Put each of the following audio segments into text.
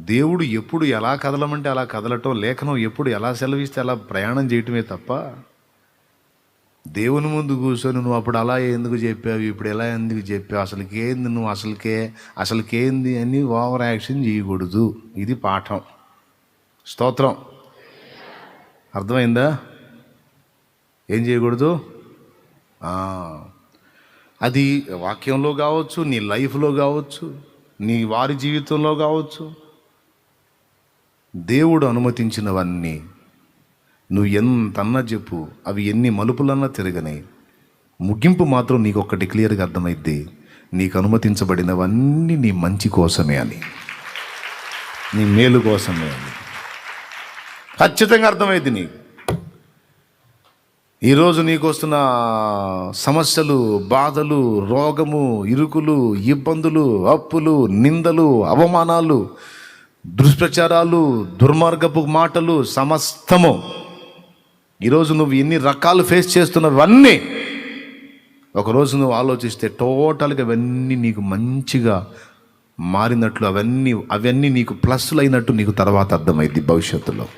దేవుడు ఎప్పుడు ఎలా కదలమంటే అలా కదలటం లేఖనం ఎప్పుడు ఎలా సెలవిస్తే అలా ప్రయాణం చేయటమే తప్ప దేవుని ముందు కూర్చొని నువ్వు అప్పుడు అలా ఎందుకు చెప్పావు ఇప్పుడు ఎలా ఎందుకు చెప్పావు అసలుకేంది నువ్వు అసలుకే అసలుకేంది అని ఓవర్ యాక్షన్ చేయకూడదు. ఇది పాఠం. స్తోత్రం. అర్థమైందా? ఏం చేయకూడదు? అది వాక్యంలో కావచ్చు నీ లైఫ్లో కావచ్చు నీ వారి జీవితంలో కావచ్చు దేవుడు అనుమతించినవన్నీ. నువ్వు ఎంతన్నా చెప్పు అవి ఎన్ని మలుపులన్నా తిరగనాయి ముగింపు మాత్రం నీకు ఒక్కటి క్లియర్గా అర్థమైద్ది. నీకు అనుమతించబడినవన్నీ నీ మంచి కోసమే అని. నీ మేలు కోసమే అని. ఖచ్చితంగా అర్థమైంది నీకు. ఈరోజు నీకు వస్తున్న సమస్యలు బాధలు రోగము ఇరుకులు ఇబ్బందులు అప్పులు నిందలు అవమానాలు దుష్ప్రచారాలు దుర్మార్గపు మాటలు సమస్తము. ఈరోజు నువ్వు ఎన్ని రకాలు ఫేస్ చేస్తున్నవన్నీ ఒకరోజు నువ్వు ఆలోచిస్తే టోటల్గా అవన్నీ నీకు మంచిగా మారినట్లు అవన్నీ అవన్నీ నీకు ప్లస్లు అయినట్టు నీకు తర్వాత అర్థమైంది భవిష్యత్తులో.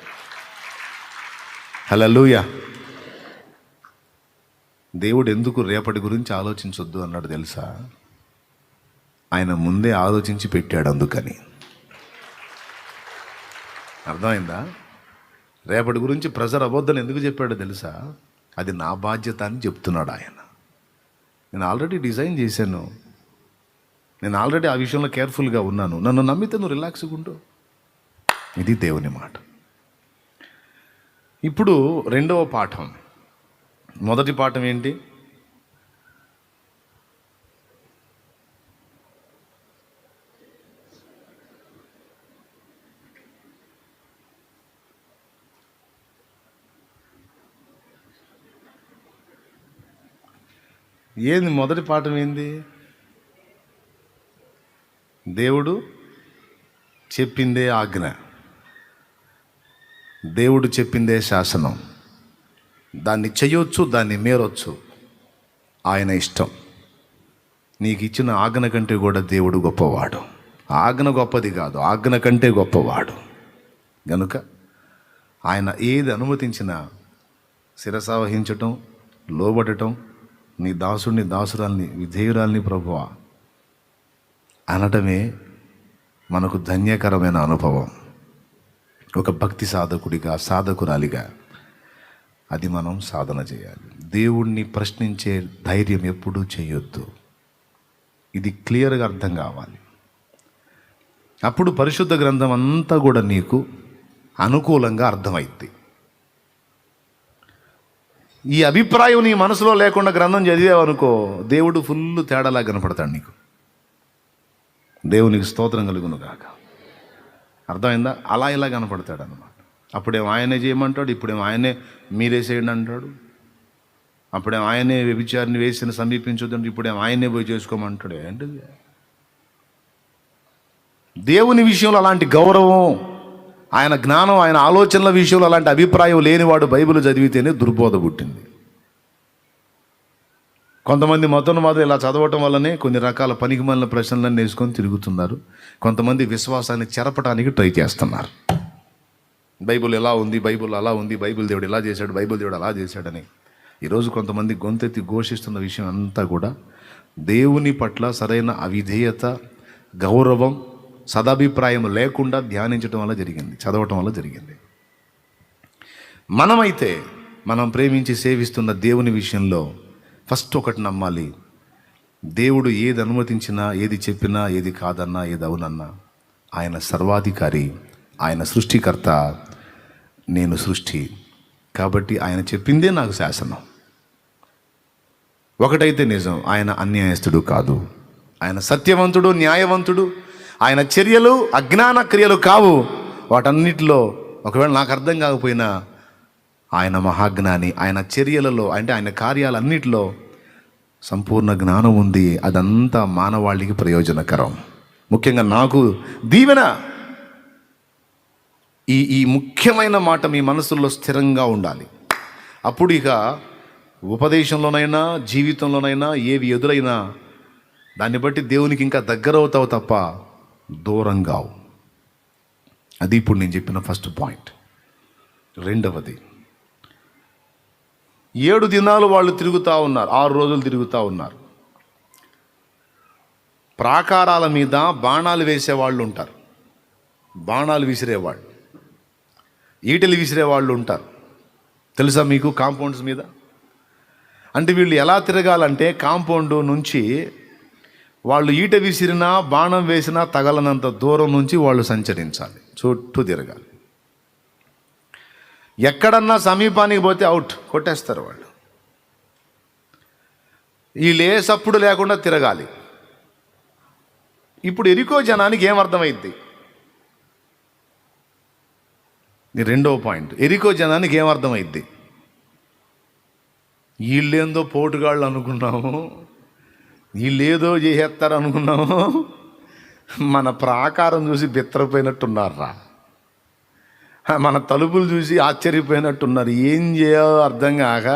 హలలుయా దేవుడు ఎందుకు రేపటి గురించి ఆలోచించొద్దు అన్నాడు తెలుసా? ఆయన ముందే ఆలోచించి పెట్టాడు అందుకని. అర్థమైందా? రేపటి గురించి ప్రెజర్ అవ్వద్దని ఎందుకు చెప్పాడో తెలుసా? అది నా బాధ్యత అని చెప్తున్నాడు ఆయన. నేను ఆల్రెడీ డిజైన్ చేశాను. నేను ఆల్రెడీ ఆ విషయంలో కేర్ఫుల్గా ఉన్నాను. నన్ను నమ్మితే నువ్వు రిలాక్స్గా ఉండు. ఇది దేవుని మాట. ఇప్పుడు రెండవ పాఠం. మొదటి పాఠం ఏంటి? ఏంది మొదటి పాఠం ఏంది? దేవుడు చెప్పిందే ఆజ్ఞ. దేవుడు చెప్పిందే శాసనం. దాన్ని చేయొచ్చు దాన్ని మేరొచ్చు. ఆయన ఇష్టం. నీకు ఇచ్చిన ఆజ్ఞ కంటే కూడా దేవుడు గొప్పవాడు. ఆజ్ఞ గొప్పది కాదు ఆజ్ఞ కంటే గొప్పవాడు. గనుక ఆయన ఏది అనుమతించినా శిరసావహించటం లోబడటం నీ దాసుడిని దాసురాల్ని విధేయురాల్ని ప్రభువ అనటమే మనకు ధన్యకరమైన అనుభవం. ఒక భక్తి సాధకుడిగా సాధకురాలిగా అది మనం సాధన చేయాలి. దేవుణ్ణి ప్రశ్నించే ధైర్యం ఎప్పుడూ చేయొద్దు. ఇది క్లియర్గా అర్థం కావాలి. అప్పుడు పరిశుద్ధ గ్రంథం అంతా కూడా నీకు అనుకూలంగా అర్థమైంది ఈ అభిప్రాయం నీ మనసులో లేకుండా గ్రంథం చదివావనుకో దేవుడు ఫుల్ తేడాలా కనపడతాడు నీకు. దేవునికి స్తోత్రం కలుగును కాక అర్థమైందా? అలా ఇలా కనపడతాడు అనమాట అప్పుడేమో ఆయనే చేయమంటాడు ఇప్పుడేమో ఆయనే మీరేసేయండి అంటాడు. అప్పుడేమో ఆయనే వ్యభిచారిని వేసిన సమీపించొద్దంటే ఇప్పుడేమో ఆయనే పోయి చేసుకోమంటాడు. ఏంటిది? దేవుని విషయంలో అలాంటి గౌరవం ఆయన జ్ఞానం ఆయన ఆలోచనల విషయంలో అలాంటి అభిప్రాయం లేనివాడు బైబిల్ చదివితేనే దుర్బోధ పుట్టింది. కొంతమంది మతం మాత్రం ఇలా చదవటం వల్లనే కొన్ని రకాల పనికి ప్రశ్నలన్నీ వేసుకొని తిరుగుతున్నారు. కొంతమంది విశ్వాసాన్ని చెరపడానికి ట్రై చేస్తున్నారు. బైబిల్ ఎలా ఉంది? బైబిల్ అలా ఉంది. బైబిల్ దేవుడు ఇలా చేశాడు. బైబిల్ దేవుడు అలా చేశాడని. ఈరోజు కొంతమంది గొంతెత్తి ఘోషిస్తున్న విషయం అంతా కూడా దేవుని పట్ల సరైన అవిధేయత గౌరవం సదాభిప్రాయం లేకుండా ధ్యానించడం వల్ల జరిగింది చదవటం వల్ల జరిగింది. మనమైతే మనం ప్రేమించి సేవిస్తున్న దేవుని విషయంలో ఫస్ట్ ఒకటి నమ్మాలి దేవుడు ఏది అనుమతించినా ఏది చెప్పినా ఏది కాదన్నా ఏది అవునన్నా ఆయన సర్వాధికారి ఆయన సృష్టికర్త నేను సృష్టి. కాబట్టి ఆయన చెప్పిందే నాకు శాసనం. ఒకటైతే నిజం ఆయన అన్యాయస్తుడు కాదు. ఆయన సత్యవంతుడు న్యాయవంతుడు ఆయన చర్యలు అజ్ఞాన క్రియలు కావు. వాటన్నిటిలో ఒకవేళ నాకు అర్థం కాకపోయినా ఆయన మహాజ్ఞాని ఆయన చర్యలలో అంటే ఆయన కార్యాలన్నిటిలో సంపూర్ణ జ్ఞానం ఉంది. అదంతా మానవాళికి ప్రయోజనకరం. ముఖ్యంగా నాకు దీవెన. ఈ ఈ ముఖ్యమైన మాట మీ మనసులో స్థిరంగా ఉండాలి. అప్పుడు ఇక ఉపదేశంలోనైనా జీవితంలోనైనా ఏవి ఎదురైనా దాన్ని బట్టి దేవునికి ఇంకా దగ్గర అవుతావు తప్ప దూరంగా అది ఇప్పుడు నేను చెప్పిన ఫస్ట్ పాయింట్ రెండవది ఏడు దినాలు వాళ్ళు తిరుగుతూ ఉన్నారు ఆరు రోజులు తిరుగుతూ ఉన్నారు. ప్రాకారాల మీద బాణాలు వేసేవాళ్ళు ఉంటారు. బాణాలు విసిరేవాళ్ళు. ఈటలు విసిరేవాళ్ళు ఉంటారు. తెలుసా మీకు కాంపౌండ్స్ మీద? అంటే వీళ్ళు ఎలా తిరగాలంటే కాంపౌండ్ నుంచి వాళ్ళు ఈట విసిరినా బాణం వేసినా తగలనంత దూరం నుంచి వాళ్ళు సంచరించాలి. చుట్టూ తిరగాలి. ఎక్కడన్నా సమీపానికి పోతే అవుట్ కొట్టేస్తారు వాళ్ళు. ఈ లేసప్పుడు సప్పుడు లేకుండా తిరగాలి. ఇప్పుడు ఎరికో జనానికి ఏమర్థమైద్ది ఇది రెండవ పాయింట్. ఎరికో జనానికి ఏమర్థమైద్ది వీళ్ళేందో పోటుగాళ్ళు అనుకున్నాము. వీళ్ళేదో చేసేస్తారు అనుకున్నాము మన ప్రాకారం చూసి బిత్తరపోయినట్టున్నారా? మన తలుపులు చూసి ఆశ్చర్యపోయినట్టున్నారు. ఏం చేయాలో అర్థం కాక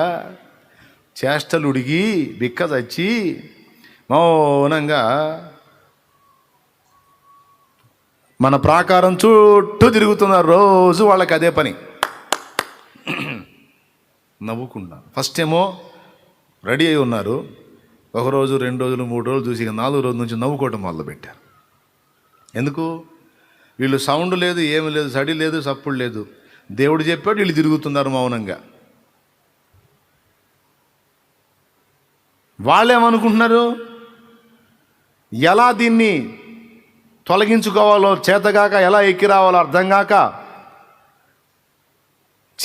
చేష్టలు ఉడిగి బిక్క చచ్చి మౌనంగా మన ప్రాకారం చుట్టూ తిరుగుతున్నారు. రోజు వాళ్ళకి అదే పని. నవ్వుకున్నారు ఫస్ట్ ఏమో రెడీ అయి ఉన్నారు. ఒక రోజు రెండు రోజులు మూడు రోజులు చూసి ఇక నాలుగు రోజుల నుంచి నవ్వుకోవటం మొదలుపెట్టారు. ఎందుకు? వీళ్ళు సౌండ్ లేదు ఏమి లేదు సడి లేదు సప్పుడు లేదు. దేవుడు చెప్పాడు వీళ్ళు తిరుగుతున్నారు మౌనంగా. వాళ్ళేమనుకుంటున్నారు? ఎలా దీన్ని తొలగించుకోవాలో చేతగాక ఎలా ఎక్కి రావాలో అర్థం కాక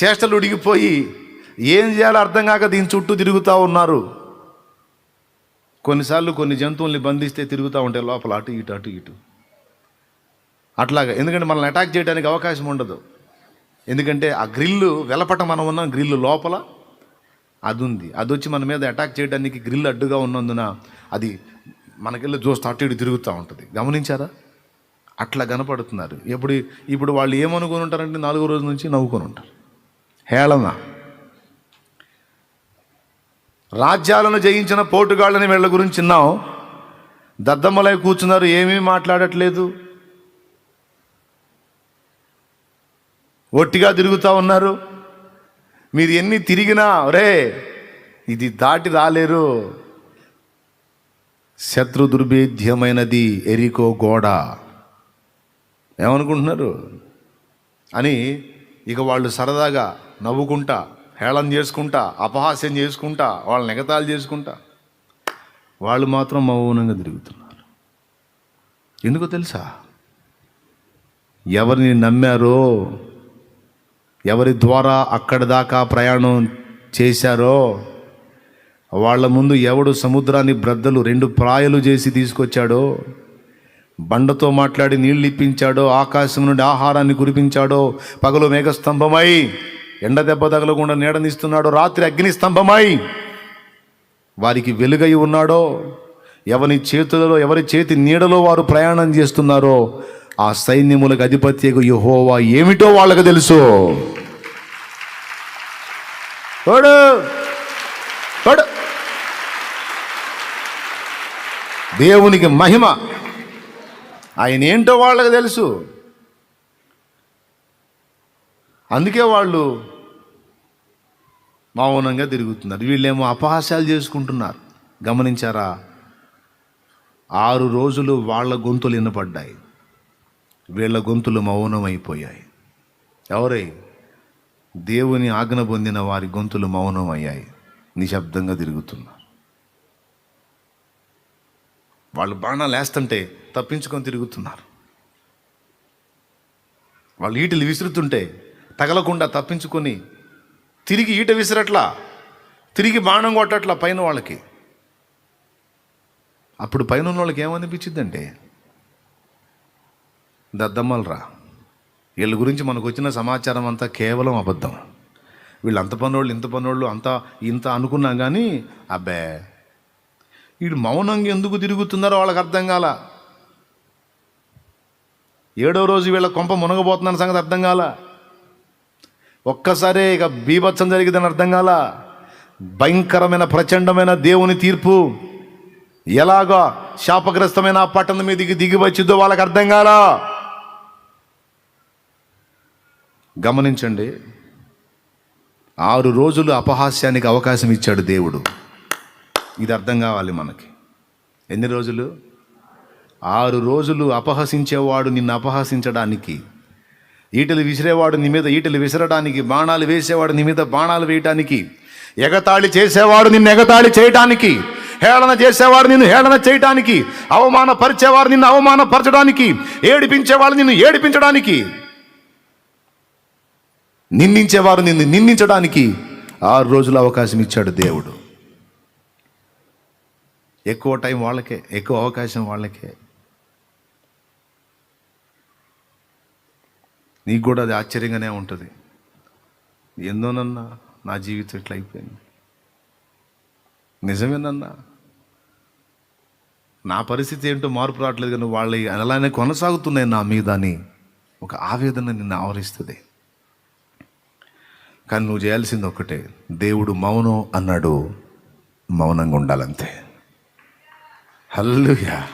చేష్టలు ఉడిగిపోయి ఏం చేయాలో అర్థం కాక దీని చుట్టూ తిరుగుతూ ఉన్నారు. కొన్నిసార్లు కొన్ని జంతువుల్ని బంధిస్తే తిరుగుతూ ఉంటాయి లోపల అటు ఇటు అటు ఇటు. అట్లాగా. ఎందుకంటే మనల్ని అటాక్ చేయడానికి అవకాశం ఉండదు. ఎందుకంటే ఆ గ్రిల్లు వెలపట మనం ఉన్న గ్రిల్లు లోపల అది ఉంది. అది వచ్చి మన మీద అటాక్ చేయడానికి గ్రిల్ అడ్డుగా ఉన్నందున అది మనకెళ్ళి చూస్తే అటు ఇటు తిరుగుతూ ఉంటుంది. గమనించారా? అట్లా కనపడుతున్నారు. ఇప్పుడు ఇప్పుడు వాళ్ళు ఏమనుకొని ఉంటారంటే నాలుగో రోజు నుంచి నవ్వుకొని ఉంటారు. హేళన. రాజ్యాలను జయించిన పోటుగాళ్ళని వీళ్ళ గురించి విన్నాం దద్దమ్మలై కూర్చున్నారు ఏమీ మాట్లాడట్లేదు. ఒట్టిగా తిరుగుతూ ఉన్నారు. మీరు ఎన్ని తిరిగినా రే ఇది దాటి రాలేరు. శత్రు దుర్భేద్యమైనది ఎరికో గోడ. ఏమనుకుంటున్నారు? అని ఇక వాళ్ళు సరదాగా నవ్వుకుంటా హేళన చేసుకుంటా అపహాస్యం చేసుకుంటా వాళ్ళని ఎగతాలు చేసుకుంటా. వాళ్ళు మాత్రం మౌనంగా తిరుగుతున్నారు. ఎందుకో తెలుసా? ఎవరిని నమ్మారో ఎవరి ద్వారా అక్కడి దాకా ప్రయాణం చేశారో వాళ్ళ ముందు ఎవడు సముద్రాన్ని బ్రద్దలు రెండు ప్రాయలు చేసి తీసుకొచ్చాడో బండతో మాట్లాడి నీళ్ళు ఇప్పించాడో ఆకాశం నుండి ఆహారాన్ని కురిపించాడో పగలు మేఘస్తంభమై ఎండ దెబ్బ తగలకుండా నీడనిస్తున్నాడో రాత్రి అగ్నిస్తంభమై వారికి వెలుగై ఉన్నాడో ఎవరి చేతులలో ఎవరి చేతి నీడలో వారు ప్రయాణం చేస్తున్నారో ఆ సైన్యములకు అధిపత్యకు యహోవా ఏమిటో వాళ్ళకు తెలుసు. చూడు చూడు దేవునికి మహిమ. ఆయన ఏంటో వాళ్ళకి తెలుసు. అందుకే వాళ్ళు మౌనంగా తిరుగుతున్నారు. వీళ్ళేమో అపహాస్యాలు చేసుకుంటున్నారు. గమనించారా? ఆరు రోజులు వాళ్ళ గొంతులు వినపడ్డాయి. వీళ్ళ గొంతులు మౌనమైపోయాయి. ఎవరై? దేవుని ఆజ్ఞ పొందిన వారి గొంతులు మౌనమయ్యాయి. నిశ్శబ్దంగా తిరుగుతున్నారు. వాళ్ళు బాణాలు వేస్తుంటే తప్పించుకొని తిరుగుతున్నారు. వాళ్ళు ఈటలు విసురుతుంటే తగలకుండా తప్పించుకొని తిరిగి ఈట విసిరట్లా తిరిగి బాణం కొట్టట్లా పైన వాళ్ళకి. అప్పుడు పైన ఉన్న వాళ్ళకి ఏమనిపించిందంటే దద్దమ్మలరా వీళ్ళ గురించి మనకు వచ్చిన సమాచారం అంతా కేవలం అబద్ధం. వీళ్ళు అంత పనోళ్ళు ఇంత పనోళ్ళు అంత ఇంత అనుకున్నాం కానీ అబ్బే వీడు మౌనంగా ఎందుకు తిరుగుతున్నారో వాళ్ళకి అర్థం కాల. ఏడో రోజు వీళ్ళ కొంప మునగబోతున్న సంగతి అర్థం కాల. ఒక్కసారే ఇక బీభత్సం జరిగిందని అర్థం కాల. భయంకరమైన ప్రచండమైన దేవుని తీర్పు. ఎలాగో శాపగ్రస్తమైన ఆ పట్టణం మీదకి దిగి వచ్చిందో వాళ్ళకి అర్థం కాల. గమనించండి ఆరు రోజులు అపహాస్యానికి అవకాశం ఇచ్చాడు దేవుడు. ఇది అర్థం కావాలి మనకి. ఎన్ని రోజులు? ఆరు రోజులు అపహసించేవాడు నిన్ను అపహసించడానికి. ఈటలు విసిరేవాడు నీ మీద ఈటలు విసరడానికి బాణాలు వేసేవాడు నీ మీద బాణాలు వేయటానికి ఎగతాళి చేసేవాడు నిన్ను ఎగతాళి చేయటానికి హేళన చేసేవాడు నిన్ను హేళన చేయటానికి అవమానపరిచేవారు నిన్ను అవమానపరచడానికి ఏడిపించేవాడు నిన్ను ఏడిపించడానికి నిందించేవారు నిన్ను నిందించడానికి ఆరు రోజులు అవకాశం ఇచ్చాడు దేవుడు. ఎక్కువ టైం వాళ్ళకే ఎక్కువ అవకాశం వాళ్ళకే. నీకు కూడా అది ఆశ్చర్యంగానే ఉంటుంది. ఎందోనన్నా నా జీవితం ఇట్లా అయిపోయింది? నిజమేనన్నా? నా పరిస్థితి ఏంటో మార్పు రావట్లేదు కానీ వాళ్ళ అలానే కొనసాగుతున్నాయి నా మీద అని ఒక ఆవేదన నిన్ను ఆవరిస్తుంది. కానీ నువ్వు చేయాల్సింది ఒక్కటే దేవుడు మౌనం అన్నాడు మౌనంగా ఉండాలంతే. హల్లుయా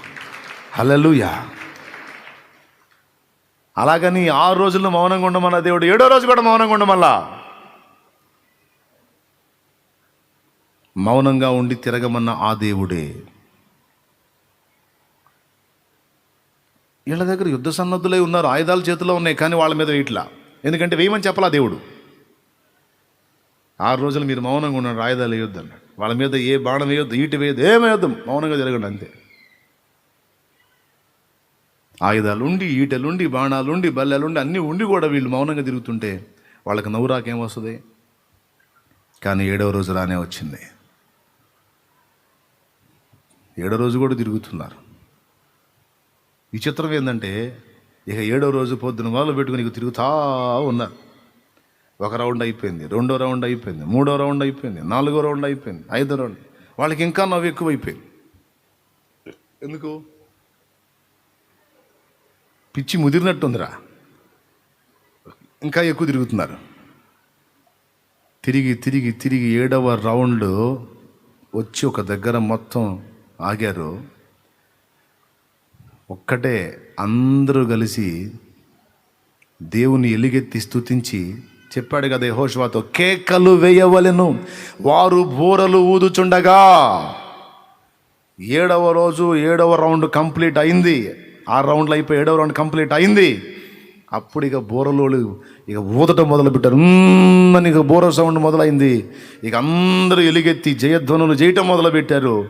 హలలుయా అలాగని ఆరు రోజుల్లో మౌనంగా ఉండమన్న దేవుడు. ఏడో రోజు కూడా మౌనంగా ఉండమల్లా మౌనంగా ఉండి తిరగమన్న ఆ దేవుడే. వీళ్ళ దగ్గర యుద్ధ సన్నద్ధులై ఉన్నారు ఆయుధాలు చేతిలో ఉన్నాయి కానీ వాళ్ళ మీద ఇట్లా. ఎందుకంటే వేయమని చెప్పలా దేవుడు. ఆరు రోజులు మీరు మౌనంగా ఉండండి ఆయుధాలు వేయొద్దు అన్నాడు. వాళ్ళ మీద ఏ బాణం వేయొద్దు ఈటి వేయొద్దు ఏమేయొద్దు మౌనంగా జరగండి అంతే. ఆయుధాలు ఉండి బాణాలుండి బల్లెలుండి అన్నీ ఉండి కూడా వీళ్ళు మౌనంగా తిరుగుతుంటే వాళ్ళకి నవ్వు రాకేమొస్తుంది కానీ ఏడవ రోజు రానే వచ్చింది. ఏడో రోజు కూడా తిరుగుతున్నారు. విచిత్రం ఏంటంటే ఇక ఏడో రోజు పొద్దున వాళ్ళు పెట్టుకుని ఇక తిరుగుతా ఉన్నారు. ఒక రౌండ్ అయిపోయింది రెండో రౌండ్ అయిపోయింది మూడో రౌండ్ అయిపోయింది నాలుగో రౌండ్ అయిపోయింది ఐదో రౌండ్. వాళ్ళకి ఇంకా నవ్వు ఎక్కువైపోయింది. ఎందుకు? పిచ్చి ముదిరినట్టుందిరా. ఇంకా ఎక్కువ తిరుగుతున్నారు. తిరిగి తిరిగి తిరిగి ఏడవ రౌండ్ వచ్చి ఒక దగ్గర మొత్తం ఆగారు. ఒక్కటే అందరూ కలిసి దేవుని ఎలుగెత్తి స్థుతించి చెప్పాడు కదా యహోష్వాతో కేకలు వేయవలెను వారు బూరలు ఊదుచుండగా. ఏడవ రోజు ఏడవ రౌండ్ కంప్లీట్ అయింది. ఆ రౌండ్లో అయిపోయి ఏడవ రౌండ్ కంప్లీట్ అయింది. అప్పుడు ఇక బోరలోళ్ళు ఇక ఊదటం మొదలుపెట్టారు. అని ఇక బోర సౌండ్ మొదలైంది. ఇక అందరూ ఎలుగెత్తి జయధ్వనులు చేయటం మొదలుపెట్టారు.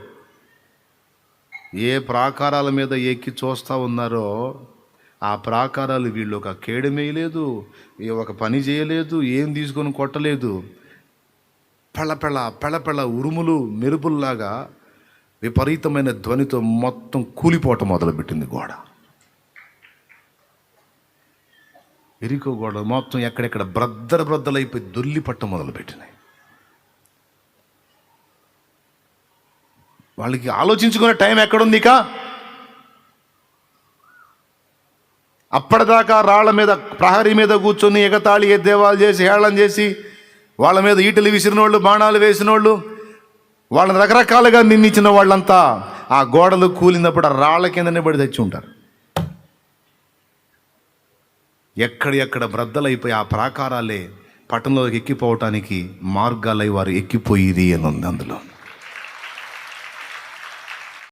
ఏ ప్రాకారాల మీద ఎక్కి చూస్తూ ఉన్నారో ఆ ప్రాకారాలు వీళ్ళు ఒక కేడమేయలేదు ఏ ఒక పని చేయలేదు ఏం తీసుకొని కొట్టలేదు. పెళపెళ పెళపెళ ఉరుములు మెరుపుల్లాగా విపరీతమైన ధ్వనితో మొత్తం కూలిపోవటం మొదలుపెట్టింది గోడ. ఎరికో గోడలు మొత్తం ఎక్కడెక్కడ బ్రద్దర బ్రద్దలైపోయి దొల్లి పట్ట మొదలుపెట్టినాయి. వాళ్ళకి ఆలోచించుకునే టైం ఎక్కడుంది కా అప్పటిదాకా రాళ్ళ మీద ప్రహరీ మీద కూర్చొని ఎగతాళి ఎద్దేవాలు చేసి హేళన చేసి వాళ్ళ మీద ఈటలు విసిరినోళ్ళు బాణాలు వేసినోళ్ళు వాళ్ళని రకరకాలుగా నిందించిన వాళ్ళంతా ఆ గోడలు కూలినప్పుడు ఆ రాళ్ళ కిందనే పడి తెచ్చి ఉంటారు. ఎక్కడ ఎక్కడ బ్రద్దలైపోయి ఆ ప్రాకారాలే పట్టణంలోకి ఎక్కిపోవటానికి మార్గాలై వారు ఎక్కిపోయేది అని ఉంది అందులో.